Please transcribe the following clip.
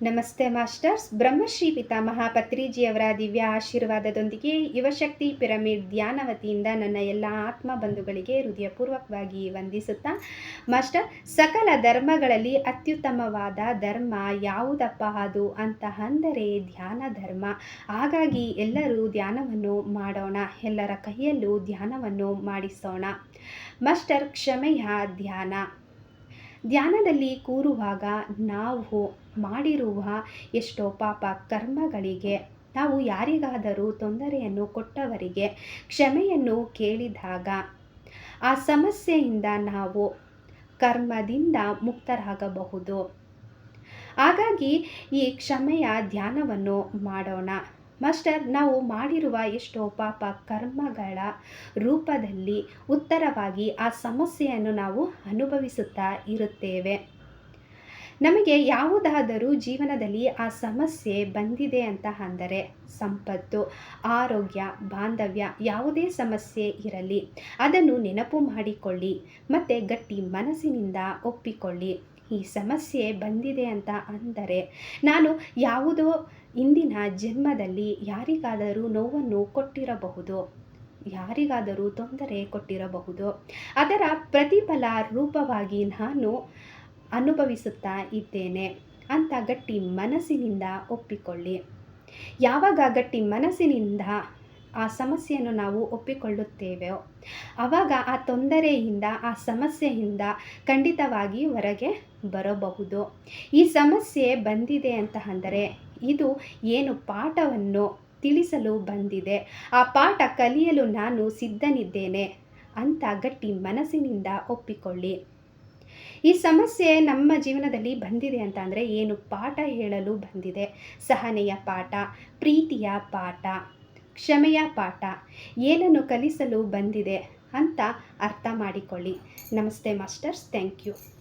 ನಮಸ್ತೆ ಮಾಸ್ಟರ್ಸ್. ಬ್ರಹ್ಮಶ್ರೀ ಪಿತಾಮಹ ಪತ್ರಿಜಿಯವರ ದಿವ್ಯ ಆಶೀರ್ವಾದದೊಂದಿಗೆ ಯುವಶಕ್ತಿ ಪಿರಮಿಡ್ ಧ್ಯಾನ ವತಿಯಿಂದ ನನ್ನ ಎಲ್ಲ ಆತ್ಮ ಬಂಧುಗಳಿಗೆ ಹೃದಯಪೂರ್ವಕವಾಗಿ ವಂದಿಸುತ್ತಾ, ಮಾಸ್ಟರ್, ಸಕಲ ಧರ್ಮಗಳಲ್ಲಿ ಅತ್ಯುತ್ತಮವಾದ ಧರ್ಮ ಯಾವುದಪ್ಪ ಅದು? ಅಂತ ಅಂದರೆ ಧ್ಯಾನ ಧರ್ಮ. ಹಾಗಾಗಿ ಎಲ್ಲರೂ ಧ್ಯಾನವನ್ನು ಮಾಡೋಣ, ಎಲ್ಲರ ಕೈಯಲ್ಲೂ ಧ್ಯಾನವನ್ನು ಮಾಡಿಸೋಣ. ಮಾಸ್ಟರ್, ಕ್ಷಮೆಯ ಧ್ಯಾನ. ಧ್ಯಾನದಲ್ಲಿ ಕೂರುವಾಗ ನಾವು ಮಾಡಿರುವ ಎಷ್ಟೋ ಪಾಪ ಕರ್ಮಗಳಿಗೆ, ನಾವು ಯಾರಿಗಾದರೂ ತೊಂದರೆಯನ್ನು ಕೊಟ್ಟವರಿಗೆ ಕ್ಷಮೆಯನ್ನು ಕೇಳಿದಾಗ ಆ ಸಮಸ್ಯೆಯಿಂದ ನಾವು ಕರ್ಮದಿಂದ ಮುಕ್ತರಾಗಬಹುದು. ಹಾಗಾಗಿ ಈ ಕ್ಷಮೆಯ ಧ್ಯಾನವನ್ನು ಮಾಡೋಣ. ಮಾಸ್ಟರ್, ನಾವು ಮಾಡಿರುವ ಎಷ್ಟೋ ಪಾಪ ಕರ್ಮಗಳ ರೂಪದಲ್ಲಿ ಉತ್ತರವಾಗಿ ಆ ಸಮಸ್ಯೆಯನ್ನು ನಾವು ಅನುಭವಿಸುತ್ತಾ ಇರುತ್ತೇವೆ. ನಮಗೆ ಯಾವುದಾದರೂ ಜೀವನದಲ್ಲಿ ಆ ಸಮಸ್ಯೆ ಬಂದಿದೆ ಅಂತ ಅಂದರೆ ಸಂಪತ್ತು, ಆರೋಗ್ಯ, ಬಾಂಧವ್ಯ, ಯಾವುದೇ ಸಮಸ್ಯೆ ಇರಲಿ, ಅದನ್ನು ನೆನಪು ಮಾಡಿಕೊಳ್ಳಿ, ಮತ್ತು ಗಟ್ಟಿ ಮನಸ್ಸಿನಿಂದ ಒಪ್ಪಿಕೊಳ್ಳಿ. ಈ ಸಮಸ್ಯೆ ಬಂದಿದೆ ಅಂತ ಅಂದರೆ ನಾನು ಯಾವುದೋ ಇಂದಿನ ಜನ್ಮದಲ್ಲಿ ಯಾರಿಗಾದರೂ ನೋವನ್ನು ಕೊಟ್ಟಿರಬಹುದು, ಯಾರಿಗಾದರೂ ತೊಂದರೆ ಕೊಟ್ಟಿರಬಹುದು. ಅದರ ಪ್ರತಿಫಲ ರೂಪವಾಗಿ ನಾನು ಅನುಭವಿಸುತ್ತಾ ಇದ್ದೇನೆ. ಅಂತ ಗಟ್ಟಿ ಮನಸ್ಸಿನಿಂದ ಒಪ್ಪಿಕೊಳ್ಳಿ. ಯಾವಾಗ ಗಟ್ಟಿ ಮನಸ್ಸಿನಿಂದ ಆ ಸಮಸ್ಯೆಯನ್ನು ನಾವು ಒಪ್ಪಿಕೊಳ್ಳುತ್ತೇವೆ ಆವಾಗ ಆ ತೊಂದರೆಯಿಂದ, ಆ ಸಮಸ್ಯೆಯಿಂದ ಖಂಡಿತವಾಗಿ ಹೊರಗೆ ಬರಬಹುದು. ಈ ಸಮಸ್ಯೆ ಬಂದಿದೆ ಅಂತ ಅಂದರೆ, ಇದು ಏನು ಪಾಠವನ್ನು ತಿಳಿಸಲು ಬಂದಿದೆ. ಆ ಪಾಠ ಕಲಿಯಲು ನಾನು ಸಿದ್ಧನಿದ್ದೇನೆ ಅಂತ ಗಟ್ಟಿ ಮನಸ್ಸಿನಿಂದ ಒಪ್ಪಿಕೊಳ್ಳಿ. ಈ ಸಮಸ್ಯೆ ನಮ್ಮ ಜೀವನದಲ್ಲಿ ಬಂದಿದೆ ಅಂತ ಅಂದರೆ, ಏನು ಪಾಠ ಹೇಳಲು ಬಂದಿದೆ. ಸಹನೆಯ ಪಾಠ, ಪ್ರೀತಿಯ ಪಾಠ. ಕ್ಷಮೆಯ ಪಾಠ. ಏನನ್ನು ಕಲಿಸಲು ಬಂದಿದೆ ಅಂತ ಅರ್ಥ ಮಾಡಿಕೊಳ್ಳಿ. ನಮಸ್ತೆ ಮಾಸ್ಟರ್ಸ್. Thank you.